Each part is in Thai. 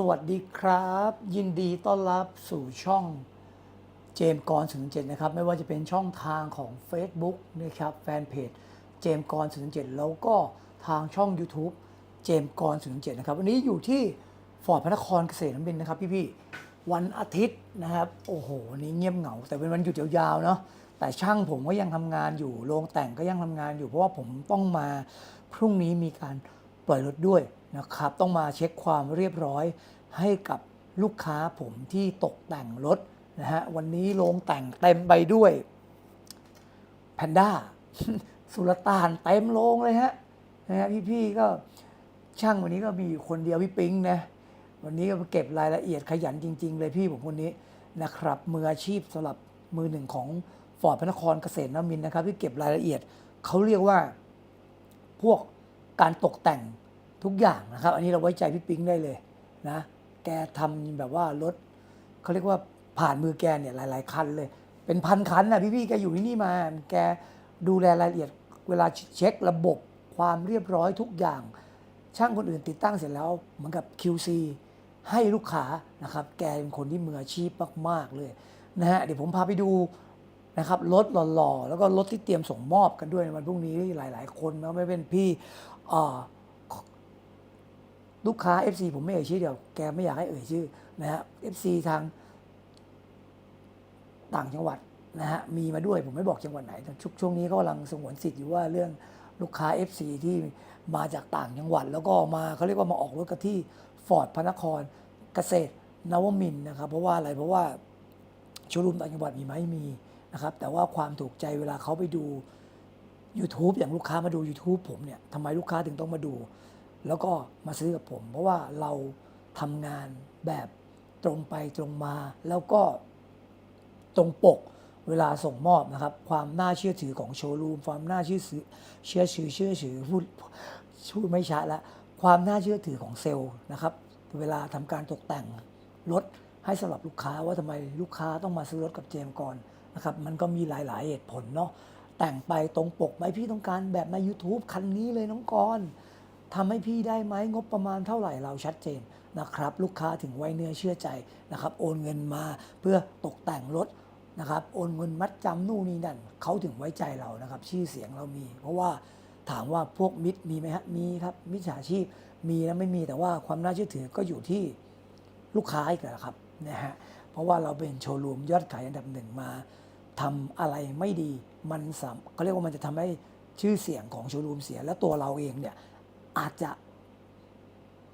สวัสดีครับ ยินดีต้อนรับสู่ช่องเจมส์กรศูนย์เจ็ดนะครับ ไม่ว่าจะเป็นช่องทางของ Facebook นะครับแฟนเพจเจมส์กรศูนย์เจ็ดแล้วก็ทางช่อง YouTube เจมส์กรศูนย์เจ็ดนะครับ วันนี้อยู่ที่ฟอร์ดพระนครเกษตรน้ำบินนะครับพี่ๆวันอาทิตย์นะครับ โอ้โหวันนี้เงียบเหงา แต่เป็นวันหยุดยาวๆเนาะแต่ช่างผมก็ยังทำงานอยู่โรงแต่งก็ยังทำงานอยู่เพราะว่าผมต้องมาพรุ่งนี้มีการปล่อยรถด้วย นะครับต้องมาเช็คความเรียบร้อยให้กับลูกค้าผมที่ตกแต่งรถนะฮะวันนี้โรงแต่งเต็มไปด้วยแพนด้าสุลต่านเต็มโรงเลยฮะนะฮะพี่ๆก็ช่างวันนี้ก็มีคนเดียวพี่ปิงนะวันนี้ก็เก็บรายละเอียดขยันจริง ๆ เลยพี่ผมคนนี้นะครับมืออาชีพสำหรับมือหนึ่งของฟอร์ดพระนครเกษตรนมินนะครับ ที่เก็บรายละเอียดเขาเรียกว่าพวกการตกแต่ง ทุกอย่างนะครับ อันนี้เราไว้ใจพี่ปิ๊งได้เลยนะ แกทำแบบว่ารถเขาเรียกว่าผ่านมือแกเนี่ยหลาย ๆ คันเลย เป็นพันคันนะพี่ๆแกอยู่ที่นี่มา แกดูแลรายละเอียด เวลาเช็คระบบความเรียบร้อยทุกอย่าง ช่างคนอื่นติดตั้งเสร็จแล้วเหมือนกับ QC ให้ลูกค้านะครับ แกเป็นคนที่มืออาชีพมาก ๆ เลยนะฮะเดี๋ยวผมพาไปดูนะครับรถหล่อๆ แล้วก็รถที่เตรียมส่งมอบกันด้วยในวันพรุ่งนี้หลาย ๆ คนนะไม่เป็นพี่อ่อ ลูกค้า FC ผมไม่เอ่ยชื่อเดียว แกไม่อยากให้เอ่ยชื่อนะฮะ FC ทางต่างจังหวัดนะฮะมีมาด้วยผมไม่บอกจังหวัดไหนช่วงช่วงนี้ก็กำลังสงวนสิทธิ์อยู่ว่าเรื่องลูกค้า FC ที่มาจากต่างจังหวัด แล้วก็มาเขาเรียกว่ามาออกรถกันที่ฟอร์ดพระนครเกษตรนวมินนะครับเพราะว่าอะไรเพราะว่าโชว์รูมต่างจังหวัดมีไหมมีนะครับแต่ว่าความถูกใจเวลาเขาไปดู YouTube อย่างลูกค้ามาดู YouTube ผมเนี่ยทำไมลูกค้าถึงต้องมาดู แล้วก็มาซื้อกับผม เพราะว่าเราทำงานแบบตรงไปตรงมา แล้วก็ตรงปกเวลาส่งมอบนะครับ ความน่าเชื่อถือของโชว์รูมความน่าเชื่อถือเชื่อถือเชื่อถือพูดพูดไม่ชัดละความน่าเชื่อถือของเซลล์นะครับ เวลาทำการตกแต่งรถให้สำหรับลูกค้าว่าทำไมลูกค้าต้องมาซื้อรถกับเจมก่อนนะครับ มันก็มีหลาย ๆ เหตุผลเนาะแต่งไปตรงปกไหมพี่ต้องการแบบใน YouTube คันนี้เลยน้องกรณ์ ทำให้พี่ได้ไหมงบประมาณเท่าไหร่เราชัดเจนนะครับ ลูกค้าถึงไว้เนื้อเชื่อใจนะครับ โอนเงินมาเพื่อตกแต่งรถนะครับ โอนเงินมัดจำนู่นนี่นั่นเขาถึงไว้ใจเรานะครับ ชื่อเสียงเรามี เพราะว่าถามว่าพวกมิตรมีไหมฮะมีครับมิจฉาชีพมีนะไม่มีแต่ว่าความน่าเชื่อถือก็อยู่ที่ลูกค้าอีกแหละครับนะฮะเพราะว่าเราเป็นโชว์รูมยอดขายอันดับหนึ่งมาทำอะไรไม่ดีมันสามเขาเรียกว่ามันจะทำให้ชื่อเสียงของโชว์รูมเสีย และตัวเราเองเนี่ย อาจจะ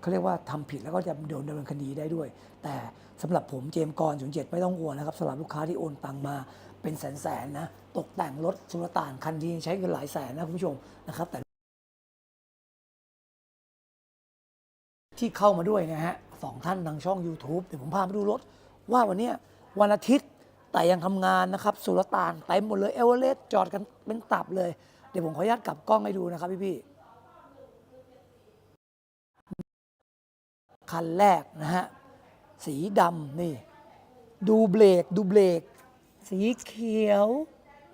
เขาเรียกว่าทำผิดแล้วก็จะโดนดำเนินคดีได้ด้วย แต่สำหรับผมเจมส์กรศูนย์เจ็ดไม่ต้องกลัวนะครับสำหรับลูกค้าที่โอนตังมาเป็นแสนแสนๆนะตกแต่งรถสุลต่านคันที่ใช้เงินหลายแสนนะคุณผู้ชมนะครับ แต่ที่เข้ามาด้วยนะฮะสองท่านทางช่อง YouTube เดี๋ยวผมพามาดูรถ ว่าวันนี้วันอาทิตย์แต่ยังทำงานนะครับ สุลต่านเต็มหมดเลยเอเวอเรสต์จอดกันเป็นตับเลย เดี๋ยวผมขออนุญาตกลับกล้องให้ดูนะครับพี่ๆ คันแรกนะฮะ สีดำนี่ ดูเบรกดูเบรก สีเขียว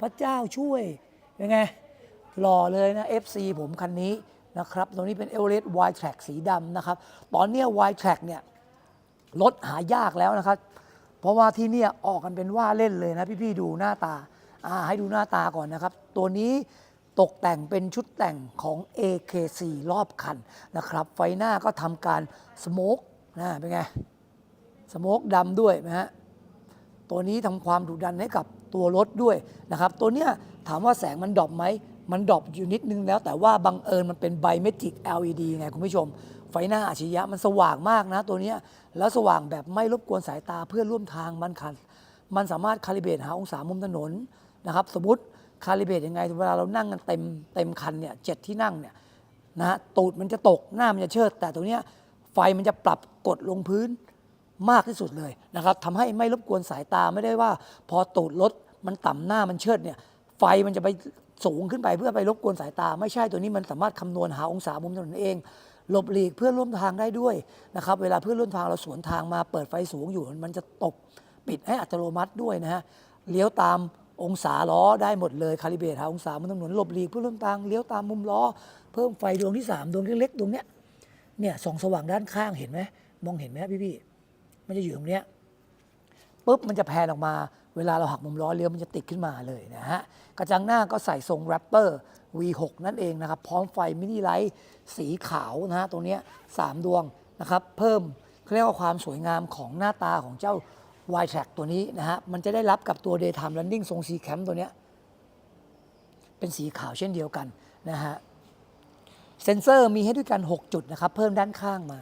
พระเจ้าช่วยเป็นไง หล่อเลยนะ FC ผมคันนี้นะครับ ตรงนี้เป็น e v e r e s t Y Track สีดำนะครับ ตอนเนี้ย Y Track เนี่ยรถหายากแล้วนะครับ เพราะว่าที่เนี่ยออกกันเป็นว่าเล่นเลยนะพี่ๆดูหน้าตาอ่าให้ดูหน้าตาก่อนนะครับ ตัวนี้ ตกแต่งเป็นชุดแต่งของ AK4 รอบคันนะครับ ไฟหน้าก็ทำการสโมกนะเป็นไง สโมกดำด้วยนะฮะตัวนี้ทำความดุดันให้กับตัวรถด้วยนะครับ ตัวเนี้ยถามว่าแสงมันดรอปไหม มันดรอปอยู่นิดนึงแล้ว แต่ว่าบังเอิญมันเป็นไบเมทริก LED ไงคุณผู้ชม ไฟหน้าอัจฉริยะมันสว่างมากนะตัวเนี้ยแล้วสว่างแบบไม่รบกวนสายตาเพื่อร่วมทางมันคัน มันสามารถคาลิเบรตหาองศามุมถนนนะครับ สมมติ คาลิเบตยังไงเวลาเรานั่งกันเต็มเต็มคันเนี่ยเจ็ดที่นั่งเนี่ยนะฮะตูดมันจะตกหน้ามันจะเชิด แต่ตัวเนี้ยไฟมันจะปรับกดลงพื้นมากที่สุดเลยนะครับทำให้ไม่รบกวนสายตาไม่ได้ว่า พอตูดรถมันต่ำหน้ามันเชิดเนี่ยไฟมันจะไปสูงขึ้นไปเพื่อไปรบกวนสายตา ไม่ใช่ตัวนี้มันสามารถคำนวณหาองศามุมถนนเองหลบหลีกเพื่อร่วมทางได้ด้วยนะครับเวลาเพื่อนร่วมทางเราสวนทางมาเปิดไฟสูงอยู่มันจะตบปิดให้อัตโนมัติด้วยนะฮะเลี้ยวตาม องศาล้อได้หมดเลยคาลิเบรตหาองศามุมถนนหลบหลีกเพื่อนร่มทางเลี้ยวตามมุมล้อ เพิ่มไฟดวงที่สามดวงเล็กๆดวงเนี้ยเนี่ยส่องสว่างด้านข้างเห็นไหมมองเห็นไหมครับพี่ๆมันจะอยู่ตรงเนี้ยปุ๊บมันจะแพนออกมา เวลาเราหักมุมล้อเลี้ยวมันจะติดขึ้นมาเลยนะฮะกระจังหน้าก็ใส่ทรงแรปเปอร์ V6 นั่นเองนะครับพร้อมไฟมินิไลท์สีขาวนะฮะตรงเนี้ยสามดวงนะครับเพิ่มเรียกว่าความสวยงามของหน้าตาของเจ้า y t r a c ตัวนี้นะฮะ มันจะได้รับกับตัว Daytime Running ทรง C Camp ตัวเนี้ย เป็นสีขาวเช่นเดียวกันนะฮะ เซนเซอร์มีให้ด้วยกัน 6 จุดนะครับ เพิ่มด้านข้างมา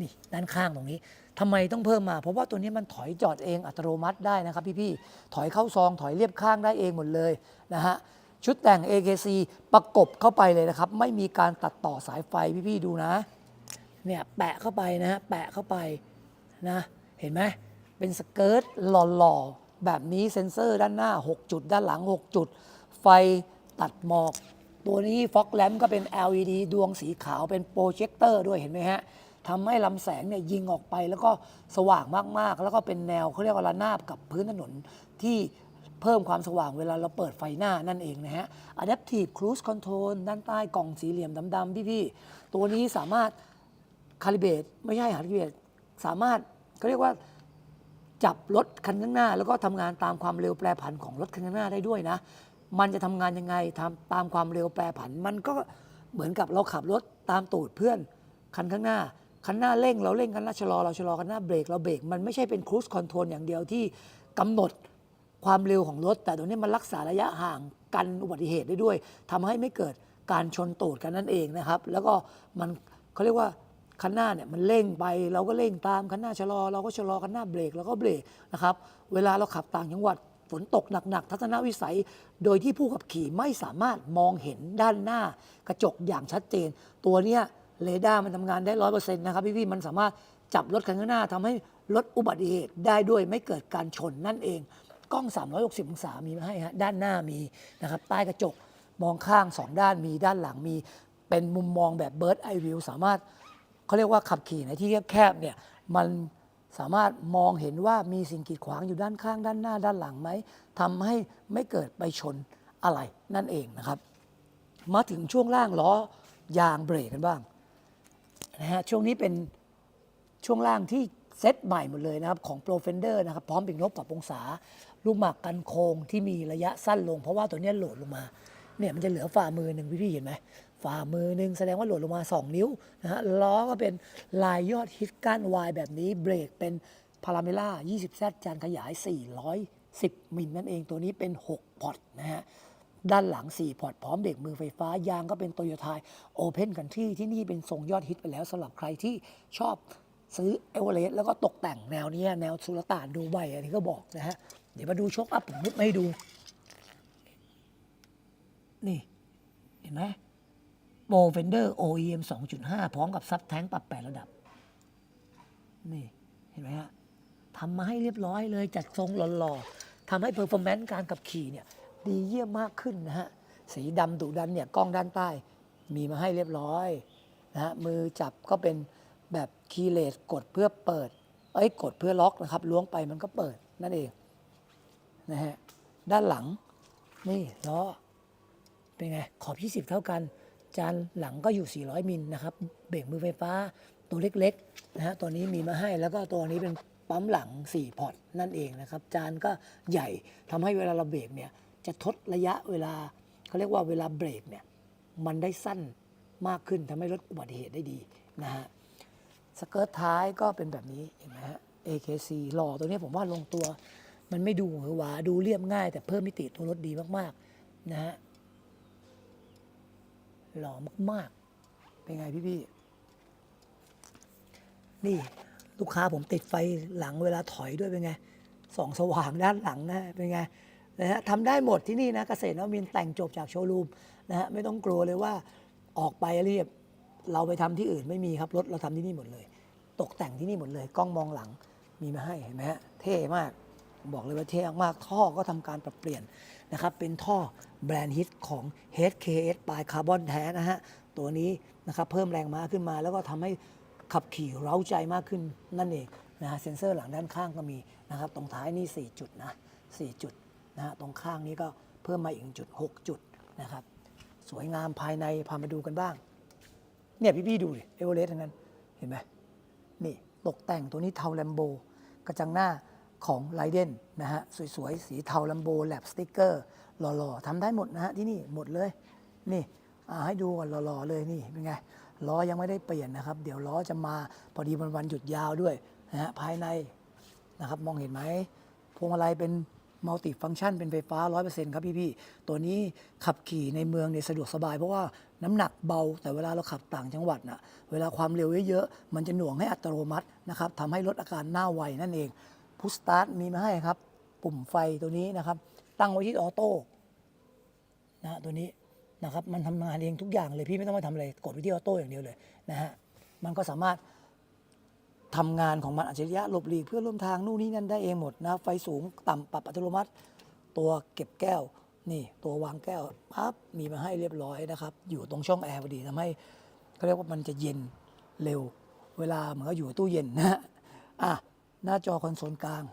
นี่ด้านข้างตรงนี้ทำไมต้องเพิ่มมา เพราะว่าตัวนี้มันถอยจอดเองอัตโนมัติได้นะครับพี่ๆ ถอยเข้าซองถอยเรียบข้างได้เองหมดเลยนะฮะ ชุดแต่ง AKC ประกบเข้าไปเลยนะครับ ไม่มีการตัดต่อสายไฟพี่ๆดูนะ เนี่ยแปะเข้าไปนะฮะ แปะเข้าไปนะ เห็นไหม เป็นสเกิร์ตหล่อๆ แบบนี้เซ็นเซอร์ด้านหน้า 6 จุด ด้านหลัง 6 จุด ไฟตัดหมอก ตัวนี้ฟ็อกแลมก็เป็น LED ดวงสีขาวเป็นโปรเจคเตอร์ด้วยเห็นไหมฮะทำให้ลำแสงเนี่ยยิงออกไปแล้วก็สว่างมากๆ แล้วก็เป็นแนวเขาเรียกว่าระนาบกับพื้นถนนที่เพิ่มความสว่างเวลาเราเปิดไฟหน้านั่นเองนะฮะ Adaptive Cruise Control ด้านใต้กล่องสีเหลี่ยมดำๆพี่ๆ ตัวนี้สามารถคาลิเบตไม่ใช่คาลิเบตสามารถเขาเรียกว่า จับรถคันข้างหน้า แล้วก็ทำงานตามความเร็วแปรผันของรถคันข้างหน้าได้ด้วยนะ มันจะทำงานยังไงทำตามความเร็วแปรผัน มันก็เหมือนกับเราขับรถตามตูดเพื่อนคันข้างหน้าคันหน้าเร่งเราเร่งคันหน้าชะลอเราชะลอคันหน้าเบรกเราเบรกมันไม่ใช่เป็นครู e คอนโทรลอย่างเดียวที่กำหนดความเร็วของรถ แต่ตัวนี้มันรักษาระยะห่างกันอุบัติเหตุได้ด้วยทำให้ไม่เกิดการชนตูดกันนั่นเองนะครับ แล้วก็มันเขาเรียกว่า คันหน้าเนี่ยมันเร่งไป เราก็เร่งตามคันหน้าชะลอ เราก็ชะลอคันหน้าเบรกเราก็เบรกนะครับเวลาเราขับต่างจังหวัดฝนตกหนักๆ ทัศนวิสัย โดยที่ผู้ขับขี่ไม่สามารถมองเห็นด้านหน้ากระจกอย่างชัดเจน ตัวเนี้ยเรดาร์มันทำงานได้ร้อยเปอร์เซ็นต์นะครับพี่ๆมันสามารถจับรถคันข้างหน้าทำให้ลดอุบัติเหตุได้ด้วยไม่เกิดการชนนั่นเอง กล้อง 360 องศามีมาให้ฮะด้านหน้ามีนะครับใต้กระจกมองข้าง 2 ด้านมีด้านหลังมี เป็นมุมมองแบบ Bird Eye View สามารถ เขาเรียกว่าขับขี่ในที่แคบๆเนี่ยมันสามารถมองเห็นว่ามีสิ่งกีดขวางอยู่ด้านข้าง ด้านหน้า ด้านหลังไหมทำให้ไม่เกิดไปชนอะไรนั่นเองนะครับ มาถึงช่วงล่างล้อยางเบรกกันบ้างนะฮะช่วงนี้เป็นช่วงล่างที่เซตใหม่หมดเลยนะครับ ของ Pro Fender นะครับ พร้อมปีกนกปรับองศา ลูกหมากกันโค้งที่มีระยะสั้นลง เพราะว่าตัวนี้โหลดลงมาเนี่ยมันจะเหลือฝ่ามือหนึ่งพี่ๆเห็นไหม ฝ่ามือหนึ่งแสดงว่าโหลดลงมา 2 นิ้วนะฮะล้อก็เป็นลายยอดฮิตก้านวายแบบนี้เบรกเป็นพาราเมล่า 20Z จานขยาย 410 มิลนั่นเองตัวนี้เป็น 6 พอร์ตนะฮะด้านหลัง 4 พอร์ต พร้อมเบรกมือไฟฟ้ายางก็เป็นโตโยต้าโอเพนกันที่ที่นี่เป็นทรงยอดฮิตไปแล้วสำหรับใครที่ชอบซื้อเอเวอเรสต์แล้วก็ตกแต่งแนวนี้แนวสุลต่านดูใบอันนี้ก็บอกนะฮะ เดี๋ยวมาดูชกอัพผมมุดมาให้ดู นี่ เห็นไหม โปรเฟนเดอร์ OEM 2.5 พร้อมกับซับแท้งปรับ 8 ระดับ นี่ เห็นไหมฮะทำมาให้เรียบร้อยเลย จัดทรงหล่อๆทำให้เพอร์ฟอร์แมนซ์การขับขี่เนี่ย ดีเยี่ยมมากขึ้นนะฮะ สีดำดุดันเนี่ย กล้องด้านใต้ มีมาให้เรียบร้อยนะฮะ มือจับก็เป็นแบบคีย์เลสกดเพื่อเปิด เอ้ย กดเพื่อล็อกนะครับ ล้วงไปมันก็เปิดนั่นเองนะฮะ ด้านหลัง นี่ล้อ เป็นไง ขอบ 20 เท่ากัน จานหลังก็อยู่ 400 มิลนะครับ เบรกมือไฟฟ้าตัวเล็กๆนะฮะตัวนี้มีมาให้แล้วก็ตัวนี้เป็นปั๊มหลัง 4 พอร์ตนั่นเองนะครับ จานก็ใหญ่ทำให้เวลาเราเบรกเนี่ยจะทดระยะเวลาเขาเรียกว่าเวลาเบรกเนี่ยมันได้สั้นมากขึ้นทำให้ลดอุบัติเหตุได้ดีนะฮะสเกิร์ตท้ายก็เป็นแบบนี้เห็นไหมฮะ AKC หล่อตัวนี้ผมว่าลงตัว มันไม่ดูหวือหวาดูเรียบง่าย แต่เพิ่มมิติตัวรถดีมากๆนะฮะ หล่อมากๆ เป็นไงพี่ๆ นี่ลูกค้าผมติดไฟหลังเวลาถอยด้วยเป็นไงส่องสว่างด้านหลังนะเป็นไงนะฮะทำได้หมดที่นี่นะเกษตรนวมินแต่งจบจากโชว์รูมนะฮะไม่ต้องกลัวเลยว่าออกไปเรียบเราไปทำที่อื่นไม่มีครับรถเราทำที่นี่หมดเลย ตกแต่งที่นี่หมดเลย กล้องมองหลังมีมาให้เห็นไหมฮะเท่มาก บอกเลยว่าเท่มากท่อก็ทำการปรับเปลี่ยน นะครับเป็นท่อแบรนด์ฮิตของ HKS ปลายคาร์บอนแท้นะฮะ ตัวนี้นะครับเพิ่มแรงม้าขึ้นมา แล้วก็ทำให้ขับขี่เร้าใจมากขึ้นนั่นเองนะฮะเซ็นเซอร์หลังด้านข้างก็มีนะครับตรงท้ายนี่ 4 จุดนะ 4 จุดนะฮะตรงข้างนี้ก็เพิ่มมาอีกจุด 6 จุดนะครับสวยงามภายในพามาดูกันบ้าง เนี่ยพี่ๆดูดิเอเวอเรสต์ทั้งนั้น เห็นไหมนี่ตกแต่งตัวนี้เทาแลมโบ กระจังหน้า ของไ i เดนนะฮะสวยๆ สีเทาแลมโบแลบสติกเกอร์หล่อๆทำได้หมดนะฮะที่นี่หมดเลย นี่ให้ดูก่อนหล่อๆเลยนี่เป็นไงล้อยังไม่ได้เปลี่ยนนะครับ เดี๋ยวล้อจะมาพอดีวันวันหยุดยาวด้วยนะฮะภายในนะครับมองเห็นไหมพวงมาลัยเป็นมัลติฟัง c t ชันเป็นไฟฟ้า 100%ครับพี่ๆ ตัวนี้ขับขี่ในเมืองเนี่ยสะดวกสบาย เพราะว่าน้ำหนักเบา แต่เวลาเราขับต่างจังหวัดน่ะเวลาความเร็วเยอะๆ มันจะหน่วงให้อัตโนมัตินะครับทำให้ลดอาการหน้าไวนั่นเอง พุชสตาร์ทมีมาให้ครับ ปุ่มไฟตัวนี้นะครับ ตั้งไว้ที่ออโต้นะตัวนี้นะครับมันทำงานเองทุกอย่างเลยพี่ไม่ต้องมาทำอะไรกดไปที่ออโต้อย่างเดียวเลยนะฮะมันก็สามารถทำงานของมันอัจฉริยะหลบหลีกเพื่อร่วมทางนู่นนี่นั่นได้เองหมดนะไฟสูงต่ำปรับอัตโนมัติ ตัวเก็บแก้วนี่ตัววางแก้วปั๊บมีมาให้เรียบร้อยนะครับ อยู่ตรงช่องแอร์พอดีทำให้เขาเรียกว่ามันจะเย็นเร็ว เวลาเหมือนกับอยู่ตู้เย็นนะฮะอะ หน้าจอคอนโซลกลาง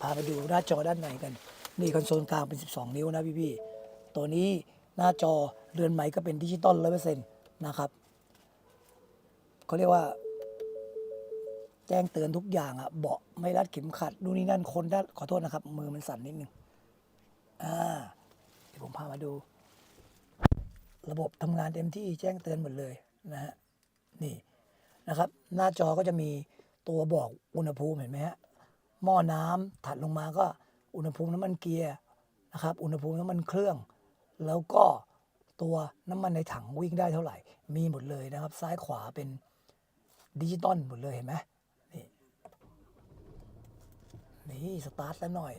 พาไปดูหน้าจอด้านในกัน นี่คอนโซลกลางเป็น 12 นิ้วนะพี่ๆ ตัวนี้หน้าจอเรือนใหม่ก็เป็นดิจิตอลร้อยเปอร์เซ็นต์นะครับเขาเรียกว่า แจ้งเตือนทุกอย่างอะเบาะไม่รัดเข็มขัดดูนี่นั่นคนด้านขอโทษนะครับ มือมันสั่นนิดนึงอ่าเดี๋ยวผมพามาดู ระบบทำงานเต็มที่แจ้งเตือนหมดเลยนะฮะนี่ นะครับ หน้าจอก็จะมีตัวบอกอุณหภูมิเห็นไหมฮะหม้อน้ำถัดลงมาก็อุณหภูมิน้ำมันเกียร์นะครับ อุณหภูมิน้ำมันเครื่อง แล้วก็ตัวน้ำมันในถังวิ่งได้เท่าไหร่ มีหมดเลยนะครับ ซ้ายขวาเป็นดิจิตอลหมดเลยเห็นไหมนี่นี่สตาร์ทแล้วหน่อย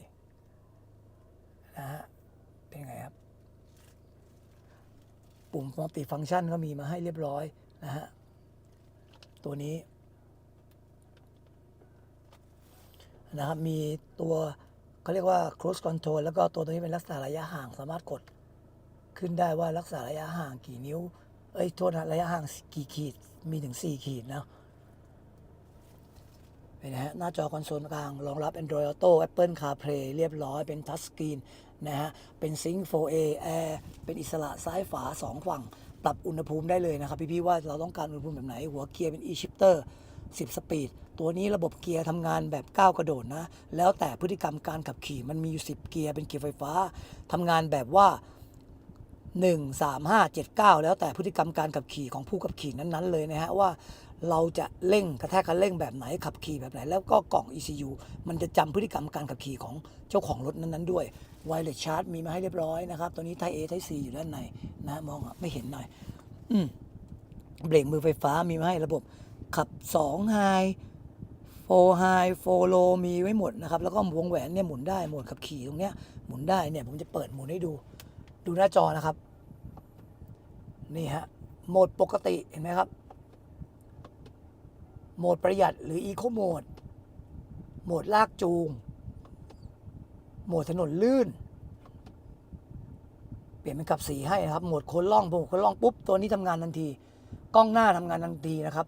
นะฮะเป็นไงครับ ปุ่มมัลติฟัง c t ชันก็มีมาให้เรียบร้อยนะฮะ ตัวนี้นะครับมีตัวเขาเรียกว่า cruise control แล้วก็ตัวตัวนี้เป็นรักษาระยะห่างสามารถกดขึ้นได้ว่ารักษาระยะห่างกี่นิ้ว เอ้ยโทษนะระยะห่างกี่ขีดมีถึง 4 ขีดนะเป็นนะฮะหน้าจอคอนโซลกลาง รองรับ Android Auto Apple CarPlay เรียบร้อยเป็นทัชสกรีนนะฮะ เป็น Sync 4A Air เป็นอิสระซ้ายฝา 2 ฝั่ง ปรับอุณหภูมิได้เลยนะครับ พี่ๆว่าเราต้องการอุณหภูมิแบบไหน หัวเกียร์เป็น e-shifter 10 สปีด ตัวนี้ระบบเกียร์ทำงานแบบก้าวกระโดดนะ แล้วแต่พฤติกรรมการขับขี่มันมีอยู่ 10 เกียร์เป็นเกียร์ไฟฟ้าทำงานแบบว่า 1 3 5 7 9 แล้วแต่พฤติกรรมการขับขี่ของผู้ขับขี่นั้นๆเลยนะฮะว่าเราจะเร่งกระแทกคันเร่งแบบไหนขับขี่แบบไหน แล้วก็กล่อง ECU มันจะจำพฤติกรรมการขับขี่ของเจ้าของรถนั้นๆด้วย Wireless Charge มีมาให้เรียบร้อยนะครับ ตัวนี้ Type A Type C อยู่ด้านในนะมองอะไม่เห็นหน่อย อืมเบรกมือไฟฟ้ามีมาให้ระบบขับ2 High 4 High 4 Low มีไว้หมดนะครับ แล้วก็วงแหวนเนี่ยหมุนได้หมดขับขี่ตรงเนี้ยหมุนได้เนี่ยผมจะเปิดหมุนให้ดู ดูหน้าจอนะครับ นี่ฮะโหมดปกติเห็นไหมครับ โหมดประหยัดหรือ Eco Mode โหมดลากจูง โหมดถนนลื่น เปลี่ยนเป็นขับสีให้นะครับ โหมดโคนล่องพอโหมดโคนล่องปุ๊บ ตัวนี้ทำงานทันที กล้องหน้าทำงานทันทีนะครับ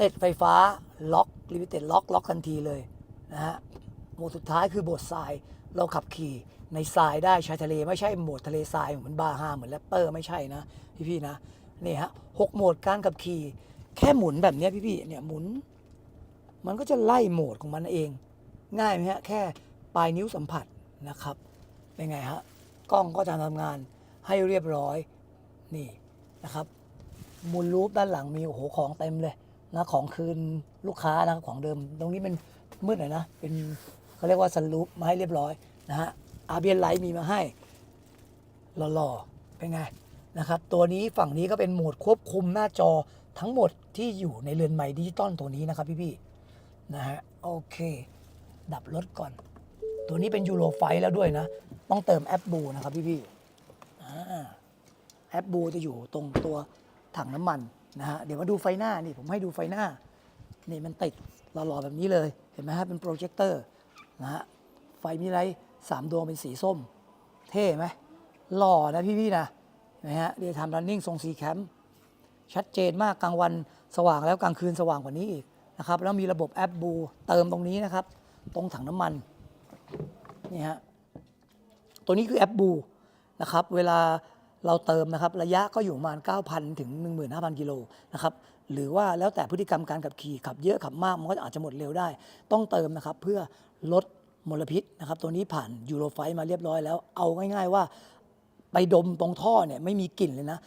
ติดไฟฟ้าล็อกลิมิเต็ดล็อกล็อกทันทีเลยนะฮะ โหมดสุดท้ายคือโหมดทราย เราขับขี่ในทรายได้ชายทะเล ไม่ใช่โหมดทะเลทรายเหมือนบาฮาเหมือนแรปเปอร์ไม่ใช่นะพี่ๆนะนี่ฮะหกโหมดการขับขี่ แค่หมุนแบบนี้พี่ๆเนี่ยหมุน มันก็จะไล่โหมดของมันเอง ง่ายไหมฮะแค่ ปลายนิ้วสัมผัสนะครับ เป็นไงฮะ กล้องก็จะทำงานให้เรียบร้อย นี่นะครับ มูลรูปด้านหลังมีโอ้โหของเต็มเลยนะของคืนลูกค้านะของเดิม ตรงนี้เป็นมืดหน่อยนะ เป็นเขาเรียกว่าซันรูปมาให้เรียบร้อยนะฮะอาเบียนไลท์มีมาให้หล่อๆเป็นไงนะครับ ตัวนี้ฝั่งนี้ก็เป็นโหมดควบคุมหน้าจอทั้งหมดที่อยู่ในเรือนใหม่ดิจิตอลตัวนี้นะครับพี่ๆนะฮะโอเค ดับรถก่อน ตัวนี้เป็นยูโรไฟแล้วด้วยนะ ต้องเติมแอปบูนะครับพี่ๆอ่แอปบูจะอยู่ตรงตัวถังน้ำมันนะฮะเดี๋ยวมาดูไฟหน้านี่ผมให้ดูไฟหน้า นี่มันติดหล่อๆแบบนี้เลย เห็นไหมฮะเป็นโปรเจคเตอร์นะฮะไฟมีไรสามดวงเป็นสีส้ม เท่ไหมหล่อนะพี่ๆนะนะฮะเดี๋ยวทำรันนิ่งทรงสีแคมป์ชัดเจนมากกลางวันสว่างแล้วกลางคืนสว่างกว่านี้อีกนะครับแล้วมีระบบแอปบูเติมตรงนี้นะครับ ตรงถังน้ำมัน นี่ฮะตัวนี้คือแอปบูนะครับ เวลาเราเติมนะครับ ระยะก็อยู่ประมาณ 9,000 ถึง 15,000 กิโลนะครับ หรือว่าแล้วแต่พฤติกรรมการขับขี่ขับเยอะขับมาก มันก็อาจจะหมดเร็วได้ ต้องเติมนะครับเพื่อลดมลพิษนะครับ ตัวนี้ผ่านยูโรไฟมาเรียบร้อยแล้ว เอาง่าย ๆ ว่า ไปดมตรงท่อเนี่ยไม่มีกลิ่นเลยนะ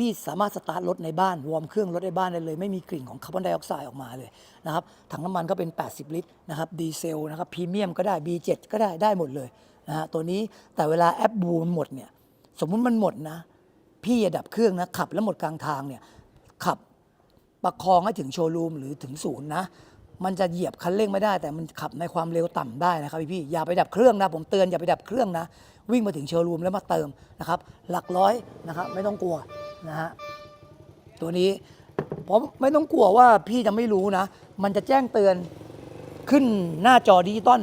พี่ๆสามารถสตาร์ทรถในบ้านวอร์มเครื่องรถในบ้านได้เลย ไม่มีกลิ่นของคาร์บอนไดออกไซด์ออกมาเลยนะครับถังน้ำมันก็เป็น 80 ลิตรนะครับดีเซลนะครับพรีเมียมก็ได้ B7 ก็ได้ได้หมดเลยนะฮะตัวนี้แต่เวลาแอปบูมันหมดเนี่ยสมมุติมันหมดนะ พี่อย่าดับเครื่องนะขับแล้วหมดกลางทางเนี่ยขับประคองให้ถึงโชว์รูมหรือถึงศูนย์นะมันจะเหยียบคันเร่งไม่ได้แต่มันขับในความเร็วต่ำได้นะครับพี่พี่ๆอย่าไปดับเครื่องนะผมเตือนอย่าไปดับเครื่องนะ วิ่งมาถึงโชว์รูมแล้วมาเติมนะครับ หลักร้อยนะครับไม่ต้องกลัวนะฮะตัวนี้ผมไม่ต้องกลัวว่าพี่จะไม่รู้นะ มันจะแจ้งเตือนขึ้นหน้าจอดิจิตอล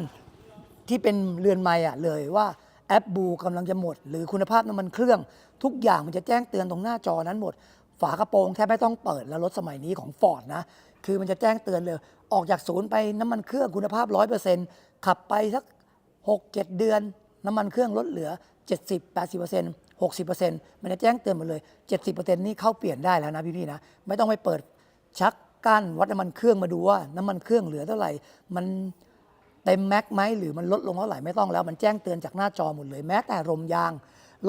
ที่เป็นเรือนไม้อะเลยว่าแอปบูกำลังจะหมด หรือคุณภาพน้ำมันเครื่อง ทุกอย่างมันจะแจ้งเตือนตรงหน้าจอนั้นหมด ฝากระโปรงแค่ไม่ต้องเปิดแล้วรถสมัยนี้ของฟอร์ดนะ คือมันจะแจ้งเตือนเลย ออกจากศูนย์ไปน้ำมันเครื่องคุณภาพ 100%ขับไปสัก 6 7 เดือน น้ำมันเครื่องลดเหลือ 70 80 60 มันจะแจ้งเตือนหมดเลย 70 นี่เข้าเปลี่ยนได้แล้วนะพี่ๆนะ ไม่ต้องไปเปิดชักกั้นวัดน้ำมันเครื่องมาดูว่า น้ำมันเครื่องเหลือเท่าไหร่ มันเต็มแม็กไหมหรือมันลดลงเท่าไหร่ไม่ต้องแล้ว มันแจ้งเตือนจากหน้าจอหมดเลยแม้แต่ลมยาง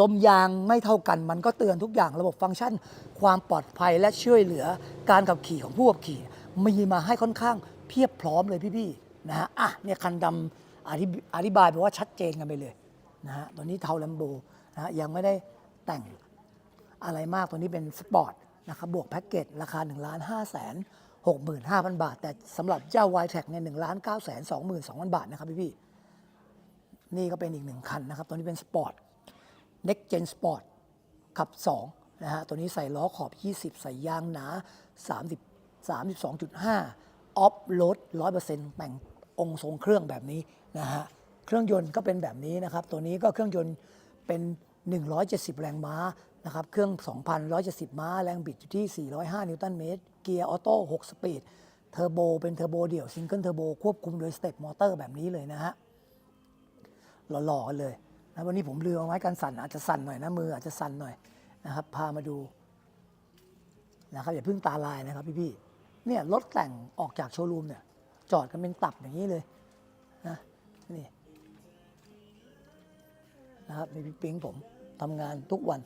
ลมยางไม่เท่ากัน มันก็เตือนทุกอย่างระบบฟังก์ชัน ความปลอดภัยและช่วยเหลือการขับขี่ของผู้ขับขี่ มีมาให้ค่อนข้างเพียบพร้อมเลยพี่ๆนะฮะอะเนี่ยคันดำอธิบอธิบายไปว่าชัดเจนกันไปเลย นะฮะตัวนี้เทาลัมโบนะฮะยังไม่ได้แต่งอะไรมากตัวนี้เป็นสปอร์ตนะครับบวกแพ็กเกจราคา1ล้าน5แสน65,000 บาท แต่สำหรับเจ้า y t แท็กเนี่ย1ล้าน9แสน22,000บาทนะครับพี่ๆนี่ก็เป็นอีกหนึ่งคันนะครับ ตัวนี้เป็นสปอร์ต Next Gen Sport ขับ2นะฮะตัวนี้ใส่ล้อขอบ 20 ใส่ยางหนา 30 32.5 ออฟโรด100%แต่งองค์ทรงเครื่องแบบนี้นะฮะ เครื่องยนต์ก็เป็นแบบนี้นะครับ ตัวนี้ก็เครื่องยนต์เป็น 170 แรงม้านะครับ เครื่อง 2,170 ม้า แรงบิดอยู่ที่ 405 นิวตันเมตร เกียร์ออโต้ 6 สปีด เทอร์โบ เป็นเทอร์โบเดี่ยวซิงเกิลเทอร์โบควบคุมโดยสเต็ปมอเตอร์แบบนี้เลยนะฮะ หล่อๆเลยนะวันนี้ผมลืมเอาไว้กันสั่นอาจจะสั่นหน่อยนะมืออาจจะสั่นหน่อยนะครับ พามาดูนะครับอย่าเพิ่งตาลายนะครับพี่ๆเนี่ยรถแต่งออกจากโชว์รูมเนี่ยจอดกันเป็นตับอย่างนี้เลยนะนี่ นะครับมีพี่ปิ๊งผมทำงานทุกวัน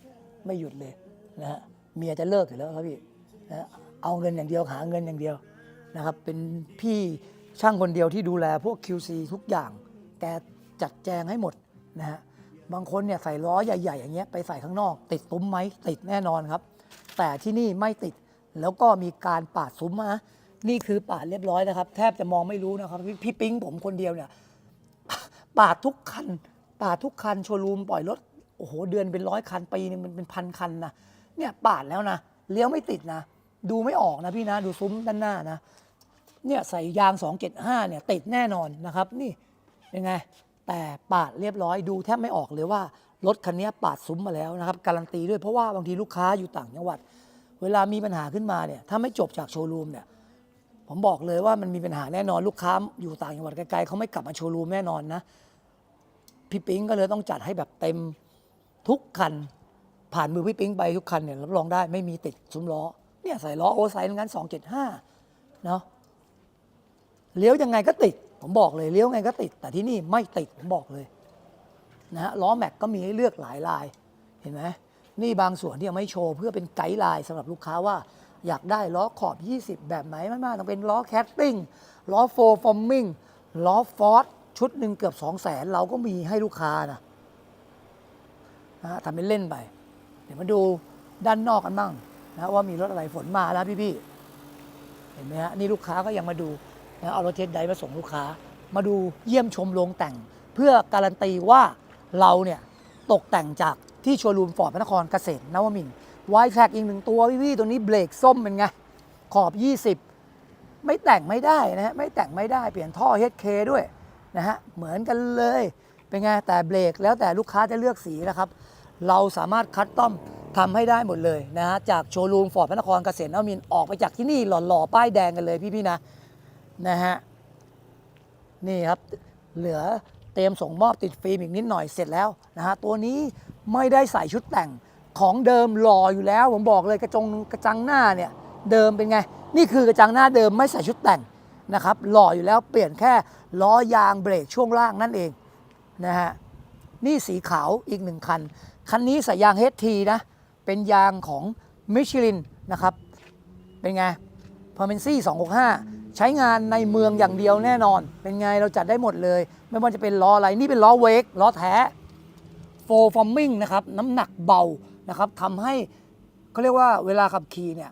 ไม่หยุดเลยนะฮะเมียจะเลิกอยู่แล้วครับพี่นะเอาเงินอย่างเดียวหาเงินอย่างเดียวนะครับ เป็นพี่ช่างคนเดียวที่ดูแลพวก QC ทุกอย่าง แกจัดแจงให้หมดนะฮะบางคนเนี่ยใส่ล้อใหญ่ ๆ อย่างเงี้ยไปใส่ข้างนอก ติดตุ้มไหมติดแน่นอนครับ แต่ที่นี่ไม่ติดแล้วก็มีการปาดซุ้มนะนี่คือปาดเรียบร้อยนะครับ แทบจะมองไม่รู้นะครับ พี่พี่ปิ๊งผมคนเดียวเนี่ยปาดทุกคัน ปาดทุกคันโชว์รูมปล่อยรถโอ้โหเดือนเป็นร้อยคันปีนึงมันเป็นพันคันนะเนี่ยปาดแล้วนะเลี้ยวไม่ติดนะ ดูไม่ออกนะพี่นะ ดูซุ้มด้านหน้านะเนี่ยใส่ยาง 275เนี่ยติดแน่นอนนะครับ นี่เป็นไง แต่ปาดเรียบร้อยดูแทบไม่ออกเลยว่ารถคันนี้ปาดซุ้มมาแล้วนะครับ การันตีด้วยเพราะว่าบางทีลูกค้าอยู่ต่างจังหวัด เวลามีปัญหาขึ้นมาเนี่ยถ้าไม่จบจากโชว์รูมเนี่ยผมบอกเลยว่ามันมีปัญหาแน่นอนลูกค้าอยู่ต่างจังหวัดไกลๆเขาไม่กลับมาโชว์รูมแน่นอนนะ พี่ปิ๊งก็เลยต้องจัดให้แบบเต็มทุกคัน ผ่านมือพี่ปิ๊งไปทุกคันเนี่ยรับรองได้ไม่มีติดซุ้มล้อเนี่ยใส่ล้อโอไซด์งั้นสองเจ็ดห้าเนาะเลี้ยวยังไงก็ติด ผมบอกเลยเลี้ยวยังไงก็ติด แต่ที่นี่ไม่ติดผมบอกเลยนะฮะล้อแม็กก็มีให้เลือกหลายลายเห็นไหมนี่บางส่วนที่ยังไม่โชว์เพื่อเป็นไกด์ไลน์สำหรับลูกค้าว่าอยากได้ล้อขอบ 20 แบบไหนมากๆต้องเป็นล้อแคสติ้งล้อโฟร์ฟอร์มิงล้อฟอร์ด ชุดหนึ่งเกือบ2 0 0แสนเราก็มีให้ลูกค้านะนะฮะทำเป็นเล่นไป เดี๋ยวมาดูด้านนอกกันบ้างนะว่ามีรถอะไรฝนมาแล้วพี่ ๆ เห็นไหมฮะนี่ลูกค้าก็ยังมาดูนะเอารถเทสไดมาส่งลูกค้า มาดูเยี่ยมชมโรงแต่ง เพื่อการันตีว่าเราเนี่ยตกแต่งจากที่โชว์รูมฟอร์ดพระนครเกษตรนวมินทร์ไวแท็กอีกหนึ่งตัวพี่ ๆ ตัวนี้เบรกส้มเป็นไง ขอบ 20 ไม่แต่งไม่ได้นะฮะไม่แต่งไม่ได้เปลี่ยนท่อ HK ด้วย นะฮะเหมือนกันเลย เป็นไงแต่เบรกแล้วแต่ลูกค้าจะเลือกสีนะครับ เราสามารถคัดต้อมทำให้ได้หมดเลยนะฮะจากโชว์รูมฟอร์ดพระนครเกษตรนวมินออกไปจากที่นี่หล่อๆป้ายแดงกันเลยพี่ๆนะนะฮะนี่ครับเหลือเตรียมส่งมอบติดฟิล์มอีกนิดหน่อยเสร็จแล้วนะฮะตัวนี้ไม่ได้ใส่ชุดแต่งของเดิมหล่ออยู่แล้ว ผมบอกเลยกระจงกระจังหน้าเนี่ยเดิมเป็นไง นี่คือกระจังหน้าเดิมไม่ใส่ชุดแต่ง นะครับหล่ออยู่แล้วเปลี่ยนแค่ล้อยางเบรกช่วงล่างนั่นเองนะฮะนี่สีขาวอีกหนึ่งคัน คันนี้ใส่ยาง HT นะ เป็นยางของมิชลินนะครับ เป็นไง p e r m e n c y 265 ใช้งานในเมืองอย่างเดียวแน่นอน เป็นไงเราจัดได้หมดเลย ไม่ว่าจะเป็นล้ออะไร นี่เป็นล้อเวกล้อแท้โฟร์ฟอร์มิงนะครับ น้ำหนักเบานะครับทำให้เขาเรียกว่าเวลาขับขี่เนี่ย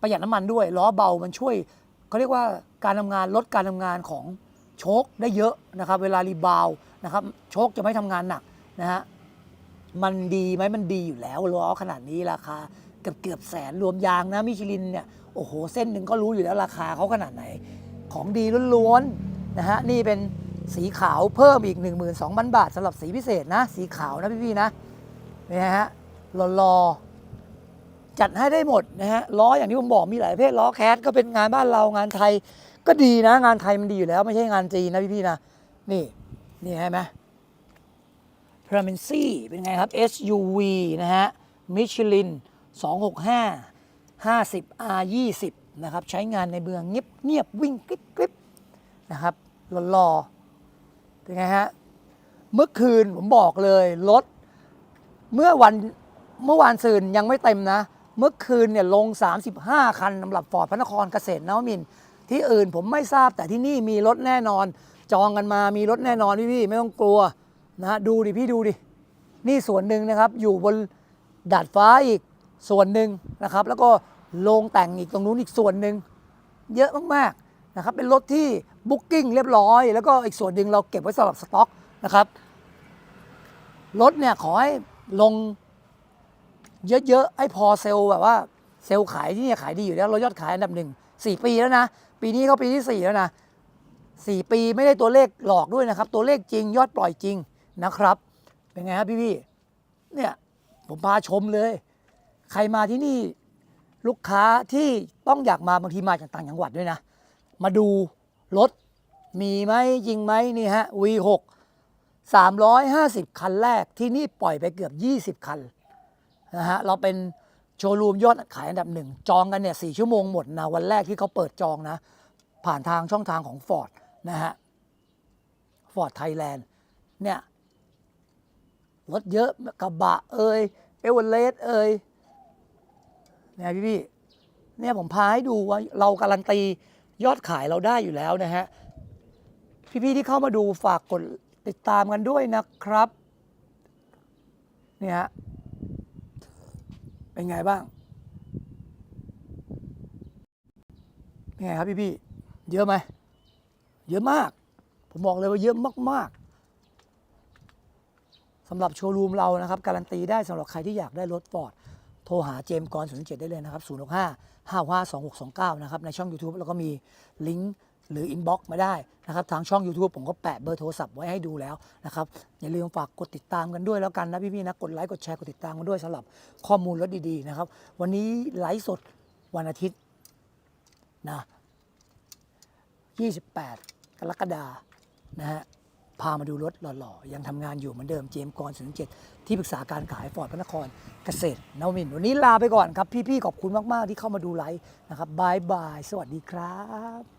ประหยัดน้ำมันด้วยล้อเบามันช่วย เขาเรียกว่าการทำงานลดการทำงานของโชคได้เยอะนะครับ เวลารีบาวด์นะครับโชคจะไม่ทำงานหนักนะฮะมันดีไหมมันดีอยู่แล้วล้อขนาดนี้ราคาเกือบเกือบแสนรวมยางนะมิชลินเนี่ยโอ้โหเส้นหนึ่งก็รู้อยู่แล้วราคาเขาขนาดไหน ของดีล้วนๆนะฮะนี่เป็นสีขาวเพิ่มอีก 12,000 บาทสำหรับสีพิเศษนะ สีขาวนะพี่ๆนะนี่ฮะรอๆ จัดให้ได้หมดนะฮะล้ออย่างที่ผมบอกมีหลายประเภทล้อแคสก็เป็นงานบ้านเรางานไทย ก็ดีนะ งานไทยมันดีอยู่แล้วไม่ใช่งานจีนนะพี่ๆนะนี่นี่เห็นไหมพรามินซี่เป็นไงครับ SUV นะฮะมิชลิน 265 50 R 20นะครับ ใช้งานในเมืองเงียบเงียบวิ่งกริบกริบนะครับรอๆเป็นไงฮะ เมื่อคืนผมบอกเลย รถ เมื่อวันเมื่อวานซืนยังไม่เต็มนะ เมื่อคืนเนี่ยลง 35 คันสำหรับฟอร์ดพระนครเกษตรนวมิน ที่อื่นผมไม่ทราบแต่ที่นี่มีรถแน่นอน จองกันมามีรถแน่นอนพี่ๆไม่ต้องกลัวนะดูดิพี่ดูดิ นี่ส่วนหนึ่งนะครับอยู่บนดาดฟ้าอีกส่วนหนึ่งนะครับ แล้วก็โรงแต่งอีกตรงนู้นอีกส่วนหนึ่งเยอะมากๆนะครับเป็นรถที่บุ๊กิ้งเรียบร้อย แล้วก็อีกส่วนหนึ่งเราเก็บไว้สำหรับสต็อกนะครับรถเนี่ยขอให้ลง เยอะๆให้พอเซลแบบว่าเซลขายที่เนี่ยขายดีอยู่แล้วเรายอดขายอันดับหนึ่งสี่ปีแล้วนะ ปีนี้เขาปีที่สี่แล้วนะสี่ปีไม่ได้ตัวเลขหลอกด้วยนะครับ ตัวเลขจริงยอดปล่อยจริงนะครับ เป็นไงครับพี่ๆเนี่ยผมพาชมเลย ใครมาที่นี่ลูกค้าที่ต้องอยากมาบางทีมาจากต่างจังหวัดด้วยนะ มาดูรถมีไหมจริงไหมนี่ฮะ V6 350 คันแรกที่นี่ปล่อยไปเกือบ 20 คัน นะฮะเราเป็นโชว์รูมยอดขายอันดับหนึ่งจองกันเนี่ยสี่ชั่วโมงหมดนะวันแรกที่เขาเปิดจองนะ ผ่านทางช่องทางของ Ford นะฮะ Ford Thailand เนี่ยรถเยอะกระบะเอ่ยเอเวอเรสต์เอ่ยเนี่ยพี่พี่เนี่ยผมพาให้ดูว่าเราการันตียอดขายเราได้อยู่แล้วนะฮะ พี่ๆที่เข้ามาดูฝากกดติดตามกันด้วยนะครับ เนี่ยฮะ เป็นไงบ้างเป็นไงครับพี่ๆเยอะไหมเยอะมาก ผมบอกเลยว่าเยอะมากๆสำหรับโชว์รูมเรานะครับ การันตีได้สำหรับใครที่อยากได้รถฟอร์ดโทรหาเจมส์กร07ได้เลยนะครับ065 565 2629นะครับในช่อง YouTube แล้วก็มีลิงก์ หรืออินบ็อกซ์มาได้นะครับทางช่อง YouTube ผมก็แปะเบอร์โทรศัพท์ไว้ให้ดูแล้วนะครับอย่าลืมฝากกดติดตามกันด้วยแล้วกันนะพี่ๆนะกดไลค์กดแชร์กดติดตามกันด้วยสำหรับข้อมูลรถดีๆนะครับวันนี้ไลฟ์สดวันอาทิตย์นะ28 กรกฎานะฮะพามาดูรถหล่อๆ ยังทำงานอยู่เหมือนเดิมเจมส์กร07ที่ปรึกษาการขายฟอร์ดพระนครเกษตรนวมินวันนี้ลาไปก่อนครับ พี่ๆ ขอบคุณมากๆ ที่เข้ามาดูไลฟ์นะครับบายบาย สวัสดีครับ